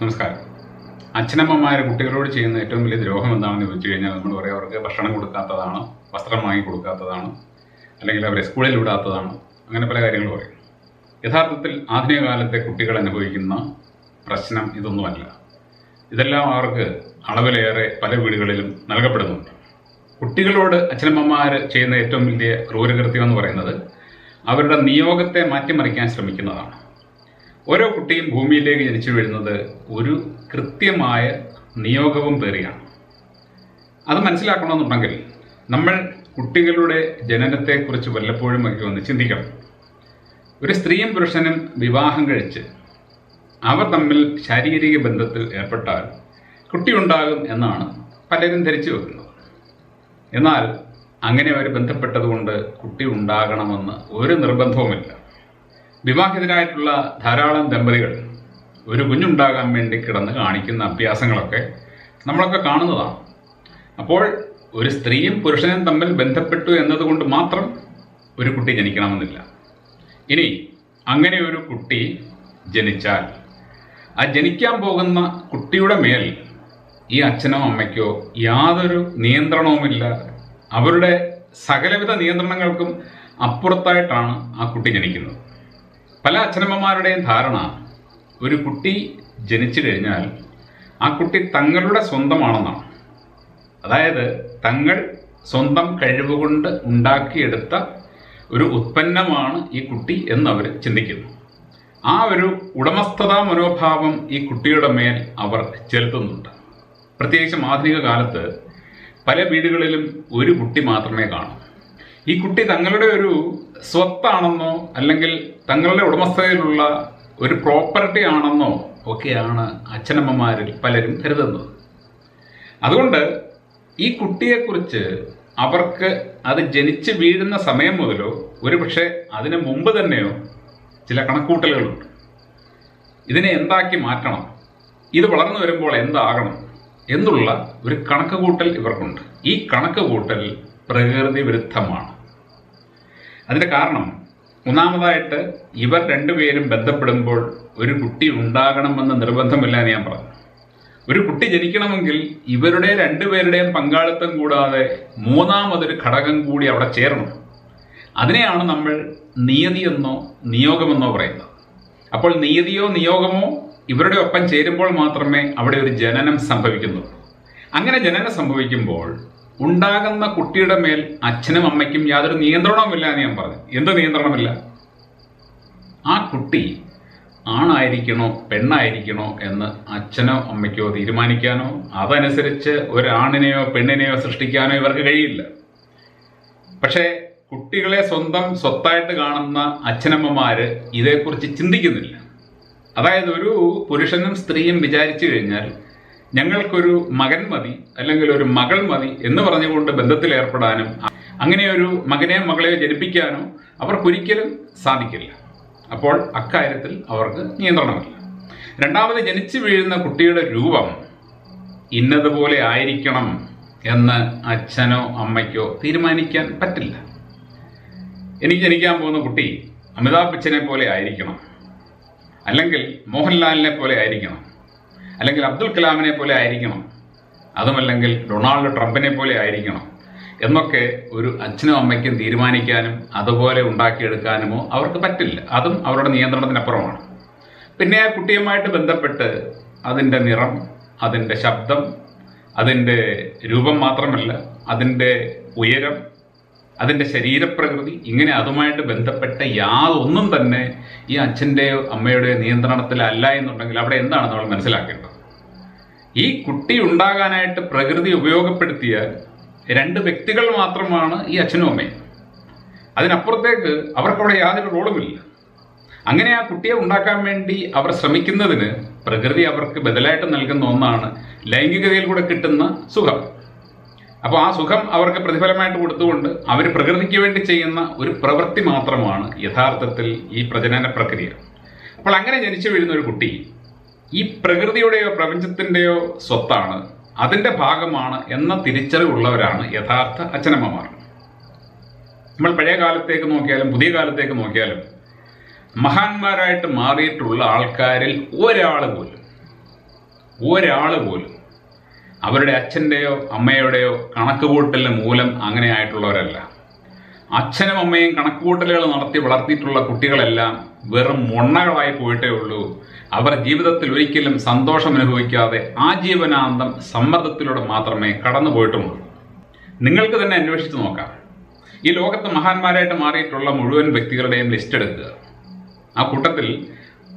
നമസ്കാരം. അച്ഛനമ്മമാർ കുട്ടികളോട് ചെയ്യുന്ന ഏറ്റവും വലിയ ദ്രോഹം എന്താണെന്ന് ചോദിച്ചു കഴിഞ്ഞാൽ നമ്മൾ പറയാം അവർക്ക് ഭക്ഷണം കൊടുക്കാത്തതാണ് വസ്ത്രം വാങ്ങി കൊടുക്കാത്തതാണ് അല്ലെങ്കിൽ അവരെ സ്കൂളിൽ വിടാത്തതാണ് അങ്ങനെ പല കാര്യങ്ങളും പറയും. യഥാർത്ഥത്തിൽ ആധുനിക കാലത്തെ കുട്ടികൾ അനുഭവിക്കുന്ന പ്രശ്നം ഇതൊന്നുമല്ല. ഇതെല്ലാം അവർക്ക് അളവിലേറെ പല വീടുകളിലും നൽകപ്പെടുന്നുണ്ട്. കുട്ടികളോട് അച്ഛനമ്മമാർ ചെയ്യുന്ന ഏറ്റവും വലിയ ക്രൂരകൃത്യം എന്ന് പറയുന്നത് അവരുടെ നിയോഗത്തെ മാറ്റിമറിക്കാൻ ശ്രമിക്കുന്നതാണ്. ഓരോ കുട്ടിയും ഭൂമിയിലേക്ക് ജനിച്ചു വരുന്നത് ഒരു കൃത്യമായ നിയോഗവും പേറിയാണ്. അത് മനസ്സിലാക്കണമെന്നുണ്ടെങ്കിൽ നമ്മൾ കുട്ടികളുടെ ജനനത്തെക്കുറിച്ച് വല്ലപ്പോഴും ഒക്കെ ഒന്ന് ചിന്തിക്കണം. ഒരു സ്ത്രീയും പുരുഷനും വിവാഹം കഴിച്ച് അവർ തമ്മിൽ ശാരീരിക ബന്ധത്തിൽ ഏർപ്പെട്ടാൽ കുട്ടിയുണ്ടാകും എന്നാണ് പലരും ധരിച്ചു വെക്കുന്നത്. എന്നാൽ അങ്ങനെ അവർ ബന്ധപ്പെട്ടതുകൊണ്ട് കുട്ടി ഉണ്ടാകണമെന്ന് ഒരു നിർബന്ധവുമില്ല. വിവാഹിതരായിട്ടുള്ള ധാരാളം ദമ്പതികൾ ഒരു കുഞ്ഞുണ്ടാകാൻ വേണ്ടി കിടന്ന് കാണിക്കുന്ന അഭ്യാസങ്ങളൊക്കെ നമ്മളൊക്കെ കാണുന്നതാണ്. അപ്പോൾ ഒരു സ്ത്രീയും പുരുഷനും തമ്മിൽ ബന്ധപ്പെട്ടു എന്നതുകൊണ്ട് മാത്രം ഒരു കുട്ടി ജനിക്കണമെന്നില്ല. ഇനി അങ്ങനെ ഒരു കുട്ടി ജനിച്ചാൽ ആ ജനിക്കാൻ പോകുന്ന കുട്ടിയുടെ മേൽ ഈ അച്ഛനോ അമ്മയ്ക്കോ യാതൊരു നിയന്ത്രണവുമില്ല. അവരുടെ സകലവിധ നിയന്ത്രണങ്ങൾക്കും അപ്പുറത്തായിട്ടാണ് ആ കുട്ടി ജനിക്കുന്നത്. പല അച്ഛനമ്മമാരുടെയും ധാരണ ഒരു കുട്ടി ജനിച്ചു കഴിഞ്ഞാൽ ആ കുട്ടി തങ്ങളുടെ സ്വന്തമാണെന്നാണ്. അതായത് തങ്ങൾ സ്വന്തം കഴിവുകൊണ്ട് ഉണ്ടാക്കിയെടുത്ത ഒരു ഉത്പന്നമാണ് ഈ കുട്ടി എന്നവർ ചിന്തിക്കുന്നു. ആ ഒരു ഉടമസ്ഥതാ മനോഭാവം ഈ കുട്ടിയുടെ മേൽ അവർ ചെലുത്തുന്നുണ്ട്. പ്രത്യേകിച്ചും ആധുനിക കാലത്ത് പല വീടുകളിലും ഒരു കുട്ടി മാത്രമേ കാണൂ. ഈ കുട്ടി തങ്ങളുടെ ഒരു സ്വത്താണെന്നോ അല്ലെങ്കിൽ തങ്ങളുടെ ഉടമസ്ഥതയിലുള്ള ഒരു പ്രോപ്പർട്ടി ആണെന്നോ ഒക്കെയാണ് അച്ഛനമ്മമാരിൽ പലരും കരുതുന്നത്. അതുകൊണ്ട് ഈ കുട്ടിയെക്കുറിച്ച് അവർക്ക് അത് ജനിച്ച് വീഴുന്ന സമയം മുതലോ ഒരുപക്ഷെ അതിന് മുമ്പ് തന്നെയോ ചില കണക്കൂട്ടലുകളുണ്ട്. ഇതിനെ എന്താക്കി മാറ്റണം? ഇത് വളർന്നു വരുമ്പോൾ എന്താകണം? എന്നുള്ള ഒരു കണക്ക് കൂട്ടൽ ഇവർക്കുണ്ട്. ഈ കണക്ക് കൂട്ടൽ പ്രകൃതി വിരുദ്ധമാണ്. അതിന്റെ കാരണം ഒന്നാമതായിട്ട് ഇവർ രണ്ടുപേരും ബന്ധപ്പെടുമ്പോൾ ഒരു കുട്ടി ഉണ്ടാകണമെന്ന് നിർബന്ധമില്ല എന്ന് ഞാൻ പറഞ്ഞു. ഒരു കുട്ടി ജനിക്കണമെങ്കിൽ ഇവരുടെ രണ്ടുപേരുടെയും പങ്കാളിത്തം കൂടാതെ മൂന്നാമതൊരു ഘടകം കൂടി അവിടെ ചേരണം. അതിനെയാണ് നമ്മൾ നിയതിയെന്നോ നിയോഗമെന്നോ പറയുന്നത്. അപ്പോൾ നിയതിയോ നിയോഗമോ ഇവരുടെ ഒപ്പം ചേരുമ്പോൾ മാത്രമേ അവിടെ ഒരു ജനനം സംഭവിക്കുന്നുള്ളൂ. അങ്ങനെ ജനനം സംഭവിക്കുമ്പോൾ ഉണ്ടാകുന്ന കുട്ടിയുടെ മേൽ അച്ഛനും അമ്മയ്ക്കും യാതൊരു നിയന്ത്രണവുമില്ല എന്ന് ഞാൻ പറഞ്ഞു. എന്ത് നിയന്ത്രണമില്ല? ആ കുട്ടി ആണായിരിക്കണോ പെണ്ണായിരിക്കണോ എന്ന് അച്ഛനോ അമ്മയ്ക്കോ തീരുമാനിക്കാനോ അതനുസരിച്ച് ഒരാണിനെയോ പെണ്ണിനെയോ സൃഷ്ടിക്കാനോ ഇവർക്ക് കഴിയില്ല. പക്ഷേ കുട്ടികളെ സ്വന്തം സ്വത്തായിട്ട് കാണുന്ന അച്ഛനമ്മമാർ ഇതേക്കുറിച്ച് ചിന്തിക്കുന്നില്ല. അതായത് ഒരു പുരുഷനും സ്ത്രീയും വിചാരിച്ചു കഴിഞ്ഞാൽ ഞങ്ങൾക്കൊരു മകൻ മതി അല്ലെങ്കിൽ ഒരു മകൾ മതി എന്ന് പറഞ്ഞുകൊണ്ട് ബന്ധത്തിൽ ഏർപ്പെടാനും അങ്ങനെ ഒരു മകനെയോ മകളെയോ ജനിപ്പിക്കാനോ അവർക്കൊരിക്കലും സാധിക്കില്ല. അപ്പോൾ അക്കാര്യത്തിൽ അവർക്ക് നിയന്ത്രണമില്ല. രണ്ടാമത് ജനിച്ചു വീഴുന്ന കുട്ടിയുടെ രൂപം ഇന്നതുപോലെ ആയിരിക്കണം എന്ന് അച്ഛനോ അമ്മയ്ക്കോ തീരുമാനിക്കാൻ പറ്റില്ല. എനിക്ക് ജനിക്കാൻ പോകുന്ന കുട്ടി അമിതാഭ് ബച്ചനെ പോലെ ആയിരിക്കണം അല്ലെങ്കിൽ മോഹൻലാലിനെ പോലെ ആയിരിക്കണം. അല്ലെങ്കിൽ അബ്ദുൽ കലാമിനെ പോലെ ആയിരിക്കണം. അതുമല്ലെങ്കിൽ ഡൊണാൾഡ് ട്രംപിനെ പോലെ ആയിരിക്കണം. എന്നൊക്കെ ഒരു അച്ഛനും അമ്മയ്ക്കും തീരുമാനിക്കാനും അതുപോലെ ഉണ്ടാക്കിയെടുക്കാനുമോ അവർക്ക് പറ്റില്ല. അതും അവരുടെ നിയന്ത്രണത്തിനപ്പുറമാണ്. പിന്നെ ആ കുട്ടിയുമായിട്ട് ബന്ധപ്പെട്ട് അതിന്റെ നിറം അതിന്റെ ശബ്ദം അതിന്റെ രൂപം മാത്രമല്ല അതിന്റെ ഉയരം അതിന്റെ ശരീരപ്രകൃതി ഇങ്ങനെ അതുമായിട്ട് ബന്ധപ്പെട്ട യാതൊന്നും തന്നെ ഈ അച്ഛന്റെയോ അമ്മയുടെയോ നിയന്ത്രണത്തിലല്ല എന്നുണ്ടെങ്കിൽ അവിടെ എന്താണ് നമ്മൾ മനസ്സിലാക്കേണ്ടത്? ഈ കുട്ടി ഉണ്ടാകാനായിട്ട് പ്രകൃതി ഉപയോഗപ്പെടുത്തിയ രണ്ട് വ്യക്തികൾ മാത്രമാണ് ഈ അച്ഛനും അമ്മയും. അതിനപ്പുറത്തേക്ക് അവർക്കവിടെ യാതൊരു റോളുമില്ല. അങ്ങനെ ആ കുട്ടിയെ ഉണ്ടാക്കാൻ വേണ്ടി അവർ ശ്രമിക്കുന്നതിന് പ്രകൃതി അവർക്ക് ബദലായിട്ട് നൽകുന്ന ഒന്നാണ് ലൈംഗികതയിൽ കൂടെ കിട്ടുന്ന സുഖം. അപ്പോൾ ആ സുഖം അവർക്ക് പ്രതിഫലമായിട്ട് കൊടുത്തുകൊണ്ട് അവർ പ്രകൃതിക്ക് വേണ്ടി ചെയ്യുന്ന ഒരു പ്രവൃത്തി മാത്രമാണ് യഥാർത്ഥത്തിൽ ഈ പ്രജനന പ്രക്രിയ. അപ്പോൾ അങ്ങനെ ജനിച്ചു വീഴുന്ന ഒരു കുട്ടി ഈ പ്രകൃതിയുടെയോ പ്രപഞ്ചത്തിന്റെയോ സ്വത്താണ്. അതിന്റെ ഭാഗമാണ് എന്ന തിരിച്ചറിവുള്ളവരാണ് യഥാർത്ഥ അച്ഛനമ്മമാർ. നമ്മൾ പഴയ കാലത്തേക്ക് നോക്കിയാലും പുതിയ കാലത്തേക്ക് നോക്കിയാലും മഹാന്മാരായിട്ട് മാറിയിട്ടുള്ള ആൾക്കാരിൽ ഒരാൾ പോലും ഒരാൾ പോലും അവരുടെ അച്ഛന്റെയോ അമ്മയുടെയോ കണക്കുകൂട്ടലിന് മൂലം അങ്ങനെ ആയിട്ടുള്ളവരല്ല അച്ഛനും അമ്മയും കണക്കുകൂട്ടലുകൾ നടത്തി വളർത്തിയിട്ടുള്ള കുട്ടികളെല്ലാം വെറും മൊണ്ണകളായി പോയിട്ടേ ഉള്ളൂ. അവർ ജീവിതത്തിൽ ഒരിക്കലും സന്തോഷം അനുഭവിക്കാതെ ആ ആജീവനാന്തം സമ്മർദ്ദത്തിലൂടെ മാത്രമേ കടന്നു നിങ്ങൾക്ക് തന്നെ അന്വേഷിച്ച് നോക്കാം. ഈ ലോകത്ത് മഹാന്മാരായിട്ട് മാറിയിട്ടുള്ള മുഴുവൻ വ്യക്തികളുടെയും ലിസ്റ്റ് എടുക്കുക. ആ കൂട്ടത്തിൽ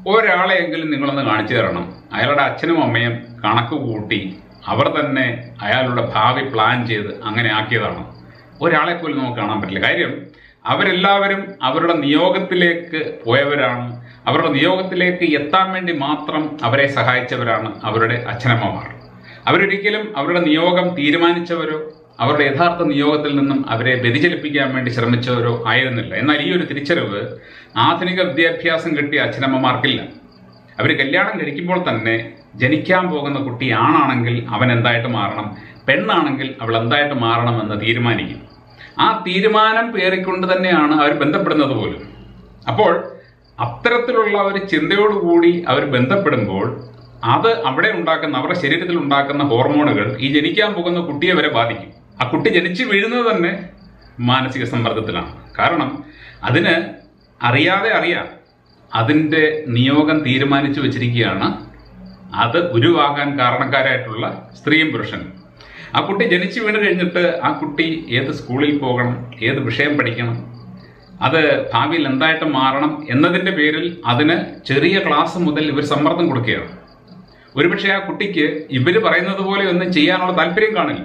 ഒരാളെയെങ്കിലും നിങ്ങളൊന്ന് കാണിച്ചു തരണം. അയാളുടെ അച്ഛനും അമ്മയും കണക്ക് കൂട്ടി അവർ തന്നെ അയാളുടെ ഭാവി പ്ലാൻ ചെയ്ത് അങ്ങനെ ആക്കിയതാണ്. ഒരാളെ പോലും നമുക്ക് കാണാൻ പറ്റില്ല. കാര്യം അവരെല്ലാവരും അവരുടെ നിയോഗത്തിലേക്ക് പോയവരാണ്. അവരുടെ നിയോഗത്തിലേക്ക് എത്താൻ വേണ്ടി മാത്രം അവരെ സഹായിച്ചവരാണ് അവരുടെ അച്ഛനമ്മമാർ. അവരൊരിക്കലും അവരുടെ നിയോഗം തീരുമാനിച്ചവരോ അവരുടെ യഥാർത്ഥ നിയോഗത്തിൽ നിന്നും അവരെ വ്യതിചലിപ്പിക്കാൻ വേണ്ടി ശ്രമിച്ചവരോ ആയിരുന്നില്ല. എന്നാൽ ഈ ഒരു തിരിച്ചറിവ് ആധുനിക വിദ്യാഭ്യാസം കിട്ടിയ അച്ഛനമ്മമാർക്കില്ല. അവർ കല്യാണം കഴിക്കുമ്പോൾ തന്നെ ജനിക്കാൻ പോകുന്ന കുട്ടി ആണാണെങ്കിൽ അവൻ എന്തായിട്ട് മാറണം? പെണ്ണാണെങ്കിൽ അവൾ എന്തായിട്ട് മാറണമെന്ന് തീരുമാനിക്കും. ആ തീരുമാനം പേറിക്കൊണ്ട് തന്നെയാണ് അവർ ബന്ധപ്പെടുന്നത് പോലും. അപ്പോൾ അത്തരത്തിലുള്ള ഒരു ചിന്തയോടുകൂടി അവർ ബന്ധപ്പെടുമ്പോൾ അത് അവിടെ ഉണ്ടാക്കുന്ന അവരുടെ ശരീരത്തിൽ ഉണ്ടാക്കുന്ന ഹോർമോണുകൾ ഈ ജനിക്കാൻ പോകുന്ന കുട്ടിയെ വരെ ബാധിക്കും. ആ കുട്ടി ജനിച്ചു വീഴുന്നത് തന്നെ മാനസിക സമ്മർദ്ദത്തിലാണ്. കാരണം അതിന് അറിയാതെ അറിയാം അതിന്റെ നിയോഗം തീരുമാനിച്ചു വെച്ചിരിക്കുകയാണ്. അത് ഉരുവാകാൻ കാരണക്കാരായിട്ടുള്ള സ്ത്രീയും പുരുഷനും. ആ കുട്ടി ജനിച്ചു വീണ് കഴിഞ്ഞിട്ട് ആ കുട്ടി ഏത് സ്കൂളിൽ പോകണം ഏത് വിഷയം പഠിക്കണം അത് ഭാവിയിൽ എന്തായിട്ട് മാറണം എന്നതിന്റെ പേരിൽ അതിന് ചെറിയ ക്ലാസ് മുതൽ ഇവർ സമ്മർദ്ദം കൊടുക്കുകയാണ്. ഒരുപക്ഷെ ആ കുട്ടിക്ക് ഇവർ പറയുന്നത് പോലെ ഒന്നും ചെയ്യാനുള്ള താല്പര്യം കാണില്ല.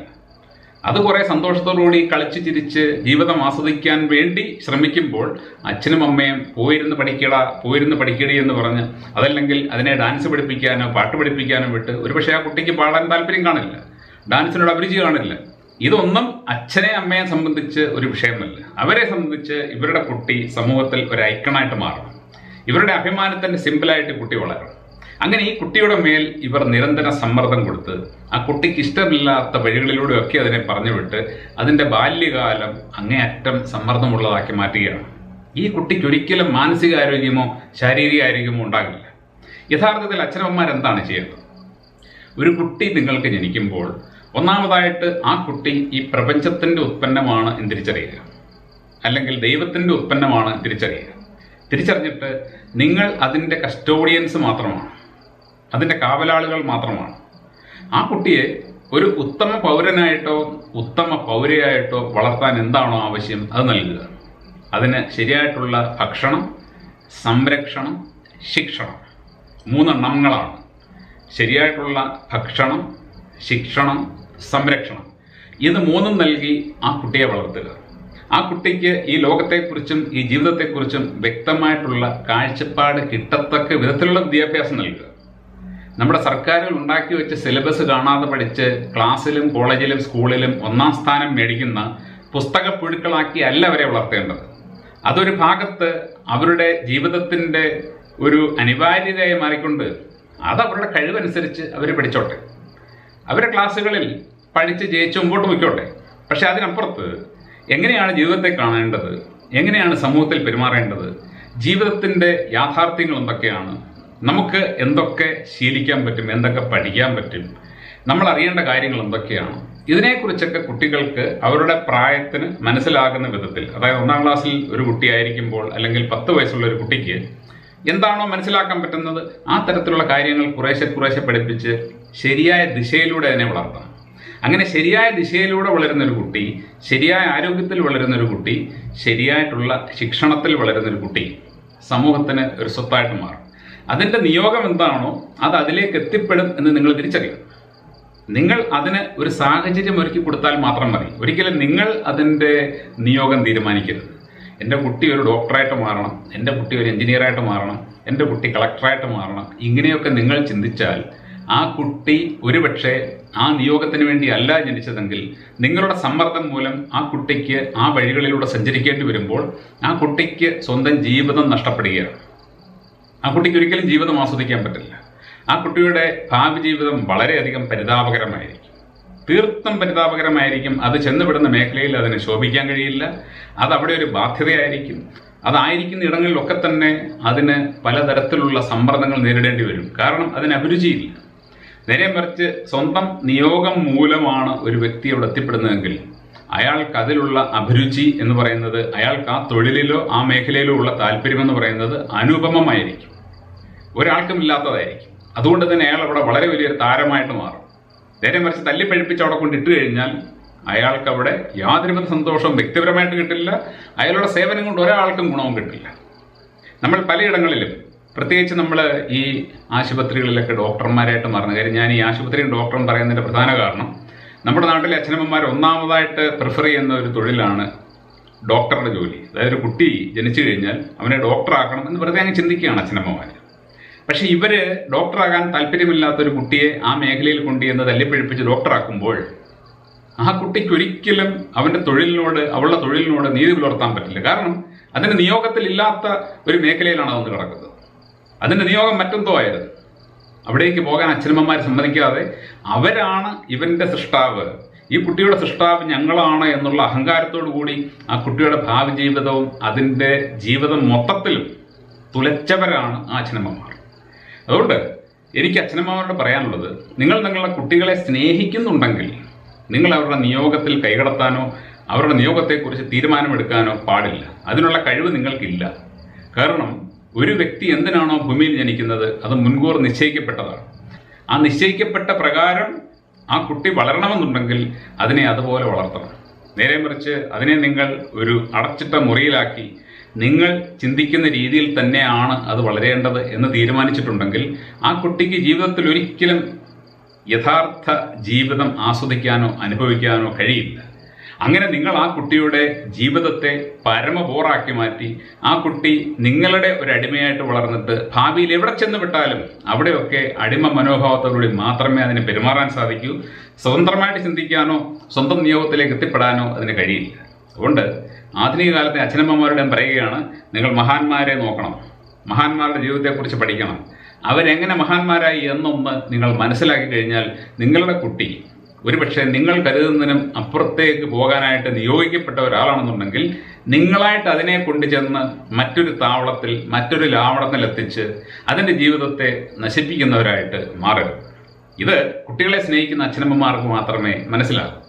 അത് കുറേ സന്തോഷത്തോടുകൂടി കളിച്ച് ചിരിച്ച് ജീവിതം ആസ്വദിക്കാൻ വേണ്ടി ശ്രമിക്കുമ്പോൾ അച്ഛനും അമ്മയും പോയിരുന്ന് പഠിക്കട പോയിരുന്ന് പഠിക്കടി എന്ന് പറഞ്ഞ് അതല്ലെങ്കിൽ അതിനെ ഡാൻസ് പഠിപ്പിക്കാനോ പാട്ട് പഠിപ്പിക്കാനോ വിട്ട് ഒരുപക്ഷെ ആ കുട്ടിക്ക് പാടാൻ താല്പര്യം കാണില്ല. ഡാൻസിനോട് അഭിരുചി കാണില്ല. ഇതൊന്നും അച്ഛനെ അമ്മയെ സംബന്ധിച്ച് ഒരു വിഷയമല്ല. അവരെ സംബന്ധിച്ച് ഇവരുടെ കുട്ടി സമൂഹത്തിൽ ഒരു ഐക്കണായിട്ട് മാറണം. ഇവരുടെ അഭിമാനത്തിന്റെ സിമ്പിളായിട്ട് കുട്ടി വളരണം. അങ്ങനെ ഈ കുട്ടിയുടെ മേൽ ഇവർ നിരന്തര സമ്മർദ്ദം കൊടുത്ത് ആ കുട്ടിക്ക് ഇഷ്ടമില്ലാത്ത വഴികളിലൂടെയൊക്കെ അതിനെ പറഞ്ഞു വിട്ട് അതിന്റെ ബാല്യകാലം അങ്ങേയറ്റം സമ്മർദ്ദമുള്ളതാക്കി മാറ്റുകയാണ്. ഈ കുട്ടിക്ക് ഒരിക്കലും മാനസികാരോഗ്യമോ ശാരീരിക ആരോഗ്യമോ ഉണ്ടാകില്ല. യഥാർത്ഥത്തിൽ അച്ഛനമ്മമാരെന്താണ് ചെയ്യുന്നത്? ഒരു കുട്ടി നിങ്ങൾക്ക് ജനിക്കുമ്പോൾ ഒന്നാമതായിട്ട് ആ കുട്ടി ഈ പ്രപഞ്ചത്തിന്റെ ഉത്പന്നമാണ് എന്ന് തിരിച്ചറിയുക. അല്ലെങ്കിൽ ദൈവത്തിന്റെ ഉത്പന്നമാണ് തിരിച്ചറിയുക. തിരിച്ചറിഞ്ഞിട്ട് നിങ്ങൾ അതിന്റെ കസ്റ്റോഡിയൻസ് മാത്രമാണ്. അതിന്റെ കാവലാളുകൾ മാത്രമാണ്. ആ കുട്ടിയെ ഒരു ഉത്തമ പൗരനായിട്ടോ ഉത്തമ പൗരയായിട്ടോ വളർത്താൻ എന്താണോ ആവശ്യം അത് നൽകുക. അതിന് ശരിയായിട്ടുള്ള ഭക്ഷണം സംരക്ഷണം ശിക്ഷണം മൂന്നെണ്ണങ്ങളാണ്. ശരിയായിട്ടുള്ള ഭക്ഷണം ശിക്ഷണം സംരക്ഷണം. ഇത് മൂന്നും നൽകി ആ കുട്ടിയെ വളർത്തുക. ആ കുട്ടിക്ക് ഈ ലോകത്തെക്കുറിച്ചും ഈ ജീവിതത്തെക്കുറിച്ചും വ്യക്തമായിട്ടുള്ള കാഴ്ചപ്പാട് കിട്ടത്തക്ക വിധത്തിലുള്ള വിദ്യാഭ്യാസം നൽകുക. നമ്മുടെ സർക്കാരുകൾ ഉണ്ടാക്കി വെച്ച സിലബസ് കാണാതെ പഠിച്ച് ക്ലാസ്സിലും കോളേജിലും സ്കൂളിലും ഒന്നാം സ്ഥാനം മേടിക്കുന്ന പുസ്തക പുഴുക്കളാക്കി അല്ല അവരെ വളർത്തേണ്ടത്. അതൊരു ഭാഗത്ത് അവരുടെ ജീവിതത്തിന്റെ ഒരു അനിവാര്യതയായി മാറിക്കൊണ്ട് അത് അവരുടെ കഴിവനുസരിച്ച് അവർ പഠിച്ചോട്ടെ. അവരുടെ ക്ലാസ്സുകളിൽ പഠിച്ച് ജയിച്ച് മുമ്പോട്ട് പോയിക്കോട്ടെ. പക്ഷെ അതിനപ്പുറത്ത് എങ്ങനെയാണ് ജീവിതത്തെ കാണേണ്ടത്? എങ്ങനെയാണ് സമൂഹത്തിൽ പെരുമാറേണ്ടത്? ജീവിതത്തിന്റെ യാഥാർത്ഥ്യങ്ങൾ എന്തൊക്കെയാണ്? നമുക്ക് എന്തൊക്കെ ശീലിക്കാൻ പറ്റും? എന്തൊക്കെ പഠിക്കാൻ പറ്റും? നമ്മൾ അറിയേണ്ട കാര്യങ്ങൾ എന്തൊക്കെയാണ്? ഇതിനെക്കുറിച്ചൊക്കെ കുട്ടികൾക്ക് അവരുടെ പ്രായത്തിന് മനസ്സിലാകുന്ന വിധത്തിൽ അതായത് ഒന്നാം ക്ലാസ്സിൽ ഒരു കുട്ടിയായിരിക്കുമ്പോൾ അല്ലെങ്കിൽ പത്ത് വയസ്സുള്ള ഒരു കുട്ടിക്ക് എന്താണോ മനസ്സിലാക്കാൻ പറ്റുന്നത് ആ തരത്തിലുള്ള കാര്യങ്ങൾ കുറേശ്ശെ കുറേശ്ശെ പഠിപ്പിച്ച് ശരിയായ ദിശയിലൂടെ അതിനെ വളർത്തണം. അങ്ങനെ ശരിയായ ദിശയിലൂടെ വളരുന്നൊരു കുട്ടി ശരിയായ ആരോഗ്യത്തിൽ വളരുന്നൊരു കുട്ടി ശരിയായിട്ടുള്ള ശിക്ഷണത്തിൽ വളരുന്നൊരു കുട്ടി സമൂഹത്തിന് ഒരു സ്വത്തായിട്ട് മാറും. അതിന്റെ നിയോഗം എന്താണോ അത് അതിലേക്ക് എത്തിപ്പെടും എന്ന് നിങ്ങൾ തിരിച്ചറിയണം. നിങ്ങൾ അതിന് ഒരു സാഹചര്യം ഒരുക്കി കൊടുത്താൽ മാത്രം മതി. ഒരിക്കലും നിങ്ങൾ അതിന്റെ നിയോഗം തീരുമാനിക്കരുത്. എന്റെ കുട്ടി ഒരു ഡോക്ടറായിട്ട് മാറണം എന്റെ കുട്ടി ഒരു എഞ്ചിനീയറായിട്ട് മാറണം എന്റെ കുട്ടി കളക്ടറായിട്ട് മാറണം. ഇങ്ങനെയൊക്കെ നിങ്ങൾ ചിന്തിച്ചാൽ ആ കുട്ടി ഒരുപക്ഷെ ആ നിയോഗത്തിന് വേണ്ടി അല്ല ജനിച്ചതെങ്കിൽ നിങ്ങളുടെ സമ്മർദ്ദം മൂലം ആ കുട്ടിക്ക് ആ വഴികളിലൂടെ സഞ്ചരിക്കേണ്ടി വരുമ്പോൾ ആ കുട്ടിക്ക് സ്വന്തം ജീവിതം നഷ്ടപ്പെടുകയാണ്. ആ കുട്ടിക്ക് ഒരിക്കലും ജീവിതം ആസ്വദിക്കാൻ പറ്റില്ല. ആ കുട്ടിയുടെ ഭാവി ജീവിതം വളരെയധികം പരിതാപകരമായിരിക്കും. തീർത്തും പരിതാപകരമായിരിക്കും. അത് ചെന്നുവിടുന്ന മേഖലയിൽ അതിനെ ശോഭിക്കാൻ കഴിയില്ല. അത് അവിടെ ഒരു ബാധ്യതയായിരിക്കും. അതായിരിക്കുന്ന ഇടങ്ങളിലൊക്കെ തന്നെ അതിന് പലതരത്തിലുള്ള സമ്മർദ്ദങ്ങൾ നേരിടേണ്ടി വരും. കാരണം അതിന് അഭിരുചിയില്ല. നേരെ മറിച്ച് സ്വന്തം നിയോഗം മൂലമാണ് ഒരു വ്യക്തി അവിടെ എത്തിപ്പെടുന്നതെങ്കിൽ അയാൾക്ക് അതിലുള്ള അഭിരുചി എന്ന് പറയുന്നത് അയാൾക്ക് ആ തൊഴിലിലോ ആ മേഖലയിലോ ഉള്ള താല്പര്യം എന്ന് പറയുന്നത് അനുപമമായിരിക്കും. ഒരാൾക്കും ഇല്ലാത്തതായിരിക്കും. അതുകൊണ്ട് തന്നെ അയാൾ അവിടെ വളരെ വലിയൊരു താരമായിട്ട് മാറും. നേരെ മറിച്ച് തല്ലിപ്പഴിപ്പിച്ച് അവിടെ കൊണ്ട് ഇട്ട് കഴിഞ്ഞാൽ അയാൾക്ക് അവിടെ യാതൊരുവിധ സന്തോഷവും വ്യക്തിപരമായിട്ട് കിട്ടില്ല. അയാളുടെ സേവനം കൊണ്ട് ഒരാൾക്കും ഗുണവും കിട്ടില്ല. നമ്മൾ പലയിടങ്ങളിലും പ്രത്യേകിച്ച് നമ്മൾ ഈ ആശുപത്രികളിലൊക്കെ ഡോക്ടർമാരായിട്ട് മാറുന്ന കാര്യം ഞാൻ ഈ ആശുപത്രിയും ഡോക്ടറും പറയുന്നതിന്റെ പ്രധാന കാരണം നമ്മുടെ നാട്ടിലെ അച്ഛനമ്മമാർ ഒന്നാമതായിട്ട് പ്രിഫർ ചെയ്യുന്ന ഒരു തൊഴിലാണ് ഡോക്ടറുടെ ജോലി. അതായത് ഒരു കുട്ടി ജനിച്ചു കഴിഞ്ഞാൽ അവനെ ഡോക്ടറാക്കണം എന്ന് വെറുതെ അങ്ങ് ചിന്തിക്കുകയാണ് അച്ഛനമ്മമാർ പക്ഷേ ഇവർ ഡോക്ടറാകാൻ താല്പര്യമില്ലാത്ത ഒരു കുട്ടിയെ ആ മേഖലയിൽ കൊണ്ടുചെന്ന് തല്ലിപ്പിഴിപ്പിച്ച് ഡോക്ടറാക്കുമ്പോൾ ആ കുട്ടിക്ക് ഒരിക്കലും അവന്റെ തൊഴിലിനോട് അവളുടെ തൊഴിലിനോട് നീതി പുലർത്താൻ പറ്റില്ല. കാരണം അതിന്റെ നിയോഗത്തിൽ ഇല്ലാത്ത ഒരു മേഖലയിലാണ് അതൊന്ന് കിടക്കുന്നത്. അതിന്റെ നിയോഗം മറ്റെന്തോ ആയിരുന്നു. അവിടേക്ക് പോകാൻ അച്ഛനമ്മമാർ സമ്മതിക്കാതെ അവരാണ് ഇവന്റെ സൃഷ്ടാവ്. ഈ കുട്ടിയുടെ സൃഷ്ടാവ് ഞങ്ങളാണ് എന്നുള്ള അഹങ്കാരത്തോടു കൂടി ആ കുട്ടിയുടെ ഭാവി ജീവിതവും അതിന്റെ ജീവിതം മൊത്തത്തിലും തുലച്ചവരാണ് ആ അച്ഛനമ്മമാർ. അതുകൊണ്ട് എനിക്ക് അച്ഛനമ്മമാരോട് പറയാനുള്ളത് നിങ്ങൾ നിങ്ങളുടെ കുട്ടികളെ സ്നേഹിക്കുന്നുണ്ടെങ്കിൽ നിങ്ങൾ അവരുടെ നിയോഗത്തിൽ കൈകടത്താനോ അവരുടെ നിയോഗത്തെക്കുറിച്ച് തീരുമാനമെടുക്കാനോ പാടില്ല. അതിനുള്ള കഴിവ് നിങ്ങൾക്കില്ല. കാരണം ഒരു വ്യക്തി എന്തിനാണോ ഭൂമിയിൽ ജനിക്കുന്നത് അത് മുൻകൂർ നിശ്ചയിക്കപ്പെട്ടതാണ്. ആ നിശ്ചയിക്കപ്പെട്ട പ്രകാരം ആ കുട്ടി വളരണമെന്നുണ്ടെങ്കിൽ അതിനെ അതുപോലെ വളർത്തണം. നേരെ മറിച്ച് അതിനെ നിങ്ങൾ ഒരു അടച്ചിട്ട മുറിയിലാക്കി നിങ്ങൾ ചിന്തിക്കുന്ന രീതിയിൽ തന്നെയാണ് അത് വളരേണ്ടത് എന്ന് തീരുമാനിച്ചിട്ടുണ്ടെങ്കിൽ ആ കുട്ടിക്ക് ജീവിതത്തിൽ ഒരിക്കലും യഥാർത്ഥ ജീവിതം ആസ്വദിക്കാനോ അനുഭവിക്കാനോ കഴിയില്ല. അങ്ങനെ നിങ്ങൾ ആ കുട്ടിയുടെ ജീവിതത്തെ പരമബോറാക്കി മാറ്റി ആ കുട്ടി നിങ്ങളുടെ ഒരു അടിമയായിട്ട് വളർന്നിട്ട് ഭാവിയിൽ എവിടെ ചെന്ന് വിട്ടാലും അവിടെയൊക്കെ അടിമ മനോഭാവത്തോടുകൂടി മാത്രമേ അതിനെ പെരുമാറാൻ സാധിക്കൂ. സ്വതന്ത്രമായിട്ട് ചിന്തിക്കാനോ സ്വന്തം നിയോഗത്തിലേക്ക് എത്തിപ്പെടാനോ അതിന് കഴിയില്ല. അതുകൊണ്ട് ആധുനിക കാലത്തെ അച്ഛനമ്മമാരോടും പറയുകയാണ് നിങ്ങൾ മഹാന്മാരെ നോക്കണം. മഹാന്മാരുടെ ജീവിതത്തെക്കുറിച്ച് പഠിക്കണം. അവരെങ്ങനെ മഹാന്മാരായി എന്നൊന്ന് നിങ്ങൾ മനസ്സിലാക്കി കഴിഞ്ഞാൽ നിങ്ങളുടെ കുട്ടി ഒരുപക്ഷെ നിങ്ങൾ കരുതുന്നതിനും അപ്പുറത്തേക്ക് പോകാനായിട്ട് നിയോഗിക്കപ്പെട്ട ഒരാളാണെന്നുണ്ടെങ്കിൽ നിങ്ങളായിട്ട് അതിനെ കൊണ്ടുചെന്ന് മറ്റൊരു താവളത്തിൽ മറ്റൊരു ലാവണത്തിൽ എത്തിച്ച് അതിന്റെ ജീവിതത്തെ നശിപ്പിക്കുന്നവരായിട്ട് മാറരുത്. ഇത് കുട്ടികളെ സ്നേഹിക്കുന്ന അച്ഛനമ്മമാർക്ക് മാത്രമേ മനസ്സിലാകൂ.